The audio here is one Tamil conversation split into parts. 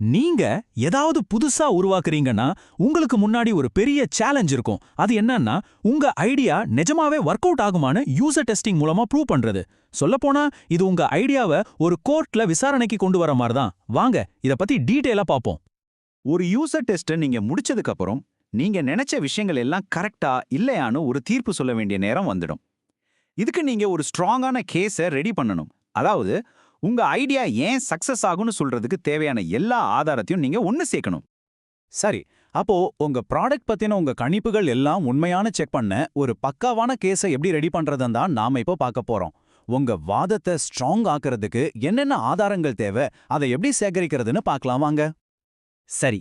நீங்க ஏதாவது புதுசா உருவாக்குறீங்கன்னா உங்களுக்கு முன்னாடி ஒரு பெரிய சேலஞ்ச் இருக்கும். அது என்னன்னா உங்க ஐடியா நிஜமாவே ஒர்க் அவுட் ஆகுமான்னு யூசர் டெஸ்டிங் மூலமா ப்ரூவ் பண்றது. சொல்லப்போனா இது உங்க ஐடியாவை ஒரு கோர்ட்ல விசாரணைக்கு கொண்டு வர மாதிரி தான் வாங்க இத பத்தி டீட்டெயிலா பாப்போம். ஒரு யூசர் டெஸ்ட்டை நீங்க முடிச்சதுக்கு அப்புறம் நீங்க நினைச்ச விஷயங்கள் எல்லாம் கரெக்டா இல்லையான்னு ஒரு தீர்ப்பு சொல்ல வேண்டிய நேரம் வந்துடும். இதுக்கு நீங்க ஒரு ஸ்ட்ராங்கான கேஸை ரெடி பண்ணணும். அதாவது உங்க ஐடியா ஏன் சக்சஸ் ஆகும்னு சொல்றதுக்கு தேவையான எல்லா ஆதாரத்தையும் நீங்க ஒன்னு சேர்க்கணும். சரி அப்போ உங்க ப்ராடக்ட் பத்தின உங்க கணிப்புகள் எல்லாம் உண்மையான செக் பண்ண ஒரு பக்காவான கேஸை எப்படி ரெடி பண்றதுன்னு தான் நாம இப்போ பார்க்க போறோம். உங்க வாதத்தை ஸ்ட்ராங் ஆக்குறதுக்கு என்னென்ன ஆதாரங்கள் தேவை அதை எப்படி சேகரிக்கிறதுன்னு பார்க்கலாம் வாங்க. சரி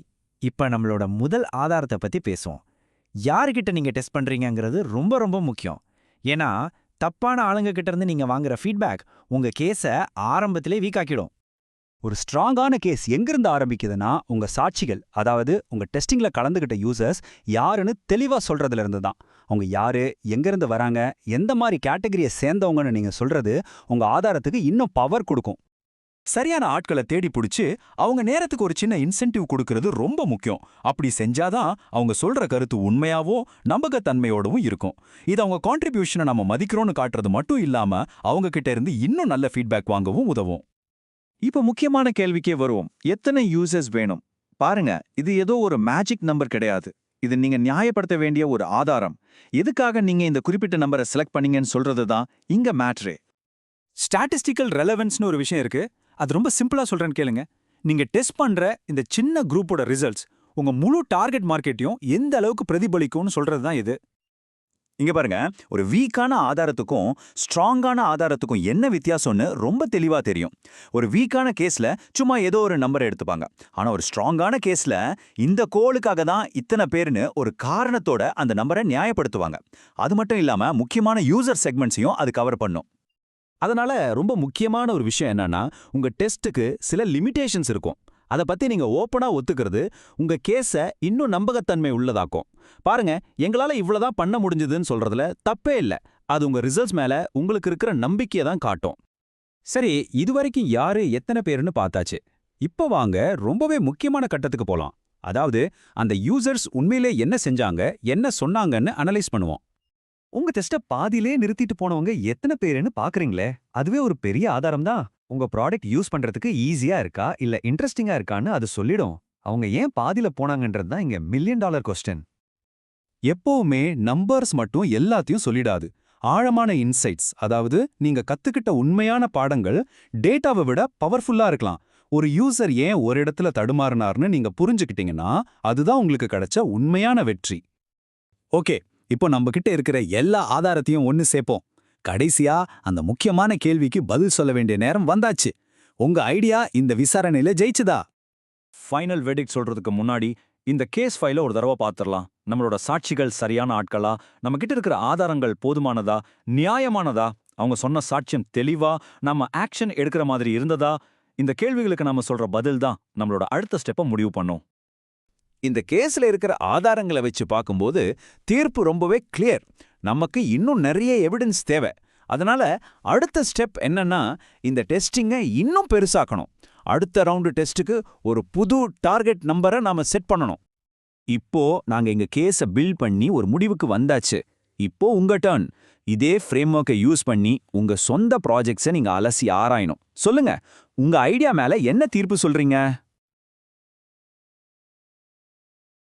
இப்ப நம்மளோட முதல் ஆதாரத்தை பத்தி பேசுவோம். யார்கிட்ட நீங்க டெஸ்ட் பண்றீங்கங்கிறது ரொம்ப ரொம்ப முக்கியம். ஏன்னா தப்பான ஆளுங்க கிட்ட இருந்து நீங்க வாங்குற ஃபீட்பேக் உங்க கேஸை ஆரம்பத்திலே வீக்காக்கிடும் ஒரு ஸ்ட்ராங்கான கேஸ் எங்கிருந்து ஆரம்பிக்குதுன்னா உங்க சாட்சிகள் அதாவது உங்க டெஸ்டிங்ல கலந்துகிட்ட யூசர்ஸ் யாருன்னு தெளிவா சொல்றதுல இருந்து தான். அவங்க யாரு எங்கிருந்து வராங்க எந்த மாதிரி கேட்டகரியை சேர்ந்தவங்கன்னு நீங்க சொல்றது உங்க ஆதாரத்துக்கு இன்னும் பவர் கொடுக்கும். சரியான ஆட்களை தேடி பிடிச்சு அவங்க நேரத்துக்கு ஒரு சின்ன இன்சென்டிவ் கொடுக்கறது ரொம்ப முக்கியம். அப்படி செஞ்சாதான் அவங்க சொல்ற கருத்து உண்மையாவோ நம்பகத்தன்மையோடவும் இருக்கும். இது அவங்க கான்ட்ரிபியூஷனை நம்ம மதிக்கிறோம்னு காட்டுறது மட்டும் இல்லாம அவங்க கிட்ட இருந்து இன்னும் நல்ல ஃபீட்பேக் வாங்கவும் உதவும். இப்ப முக்கியமான கேள்விக்கே வருவோம். எத்தனை யூசர்ஸ் வேணும்? பாருங்க இது ஏதோ ஒரு மேஜிக் நம்பர் கிடையாது. இது நீங்க நியாயப்படுத்த வேண்டிய ஒரு ஆதாரம். எதுக்காக நீங்க இந்த குறிப்பிட்ட நம்பரை செலக்ட் பண்ணீங்கன்னு சொல்றது தான் இங்க மேட்ரே ஸ்டாட்டிஸ்டிக்கல் ரெலவென்ஸ்னு ஒரு விஷயம் இருக்கு. அது ரொம்ப சிம்பிளா சொல்றேன்னு கேளுங்க. நீங்க டெஸ்ட் பண்ற இந்த சின்ன குரூப்போட ரிசல்ட்ஸ் உங்க முழு டார்கெட் மார்க்கெட்டையும் எந்த அளவுக்கு பிரதிபலிக்கும்னு சொல்றது தான் இது. இங்க பாருங்க ஒரு வீக்கான ஆதாரத்துக்கும் ஸ்ட்ராங்கான ஆதாரத்துக்கும் என்ன வித்தியாசம்னு ரொம்ப தெளிவா தெரியும். ஒரு வீக்கான கேஸ்ல சும்மா ஏதோ ஒரு நம்பரை எடுத்துப்பாங்க. ஆனா ஒரு ஸ்ட்ராங்கான கேஸ்ல இந்த கோளுக்காக தான் இத்தனை பேர்னு ஒரு காரணத்தோட அந்த நம்பரை நியாயப்படுத்துவாங்க. அது மட்டும் இல்லாம முக்கியமான யூசர் செக்மெண்ட்ஸையும் அது கவர் பண்ணும். அதனால ரொம்ப முக்கியமான ஒரு விஷயம் என்னன்னா உங்க டெஸ்ட்டுக்கு சில லிமிடேஷன்ஸ் இருக்கும். அதை பத்தி நீங்க ஓப்பனா ஒத்துக்கிறது உங்க கேஸை இன்னும் நம்பகத்தன்மை உள்ளதாக்கும். பாருங்க எங்களால இவ்வளவுதான் பண்ண முடிஞ்சதுன்னு சொல்றதுல தப்பே இல்ல. அது உங்க ரிசல்ட்ஸ் மேல உங்களுக்கு இருக்கிற நம்பிக்கையை தான் காட்டும். சரி இதுவரைக்கும் யாரு எத்தனை பேருன்னு பார்த்தாச்சு. இப்போ வாங்க ரொம்பவே முக்கியமான கட்டத்துக்கு போலாம். அதாவது அந்த யூசர்ஸ் உண்மையிலே என்ன செஞ்சாங்க என்ன சொன்னாங்கன்னு அனலைஸ் பண்ணுவோம். உங்க டெஸ்ட பாதியிலே நிறுத்திட்டு போனவங்க எத்தனை பேருன்னு பாக்குறீங்களே? அதுவே ஒரு பெரிய ஆதாரம் தான். உங்க ப்ராடக்ட் யூஸ் பண்றதுக்கு ஈஸியா இருக்கா? இல்ல இன்ட்ரெஸ்டிங்கா இருக்கான்னு அது சொல்லிடும். அவங்க ஏன் பாதியில போனாங்கன்றது தான் இங்க மில்லியன் டாலர் கொஸ்டின் எப்பவுமே நம்பர்ஸ் மட்டும் எல்லாத்தையும் சொல்லிடாது. ஆழமான இன்சைட்ஸ் அதாவது நீங்க கத்துக்கிட்ட உண்மையான பாடங்கள் டேட்டாவை விட பவர்ஃபுல்லா இருக்கலாம். ஒரு யூசர் ஏன் ஒரு இடத்துல தடுமாறினார்னு நீங்க புரிஞ்சுக்கிட்டீங்கன்னா அதுதான் உங்களுக்கு கிடைச்ச உண்மையான வெற்றி. ஓகே இப்போ நம்ம கிட்ட இருக்கிற எல்லா ஆதாரத்தையும் ஒன்னு சேர்ப்போம். கடைசியா அந்த முக்கியமான கேள்விக்கு பதில் சொல்ல வேண்டிய நேரம் வந்தாச்சு. உங்க ஐடியா இந்த விசாரணையில ஜெயிச்சுதா? ஃபைனல் வெடிக் சொல்றதுக்கு முன்னாடி இந்த கேஸ் ஃபைல ஒரு தடவை பார்த்துடலாம் நம்மளோட சாட்சிகள் சரியான ஆட்களா? நம்ம கிட்ட இருக்கிற ஆதாரங்கள் போதுமானதா? நியாயமானதா? அவங்க சொன்ன சாட்சியம் தெளிவா? நம்ம ஆக்ஷன் எடுக்கிற மாதிரி இருந்ததா? இந்த கேள்விகளுக்கு நாம சொல்ற பதில் தான் நம்மளோட அடுத்த ஸ்டெப்பை முடிவு பண்ணும். இந்த கேஸ்ல இருக்கிற ஆதாரங்களை வச்சு பார்க்கும்போது தீர்ப்பு ரொம்பவே கிளியர் நமக்கு இன்னும் நிறைய எவிடன்ஸ் தேவை. அதனால அடுத்த ஸ்டெப் என்னன்னா இந்த டெஸ்டிங்கை இன்னும் பெருசாக்கணும். அடுத்த ரவுண்டு டெஸ்ட்டுக்கு ஒரு புது டார்கெட் நம்பரை நாம செட் பண்ணணும். இப்போ நாங்க எங்க கேஸை பில்ட் பண்ணி ஒரு முடிவுக்கு வந்தாச்சு. இப்போ உங்க டர்ன் இதே ஃப்ரேம் ஒர்க்கை யூஸ் பண்ணி உங்க சொந்த ப்ராஜெக்ட்ஸை நீங்க அலசி ஆராயணும். சொல்லுங்க உங்க ஐடியா மேல என்ன தீர்ப்பு சொல்றீங்க?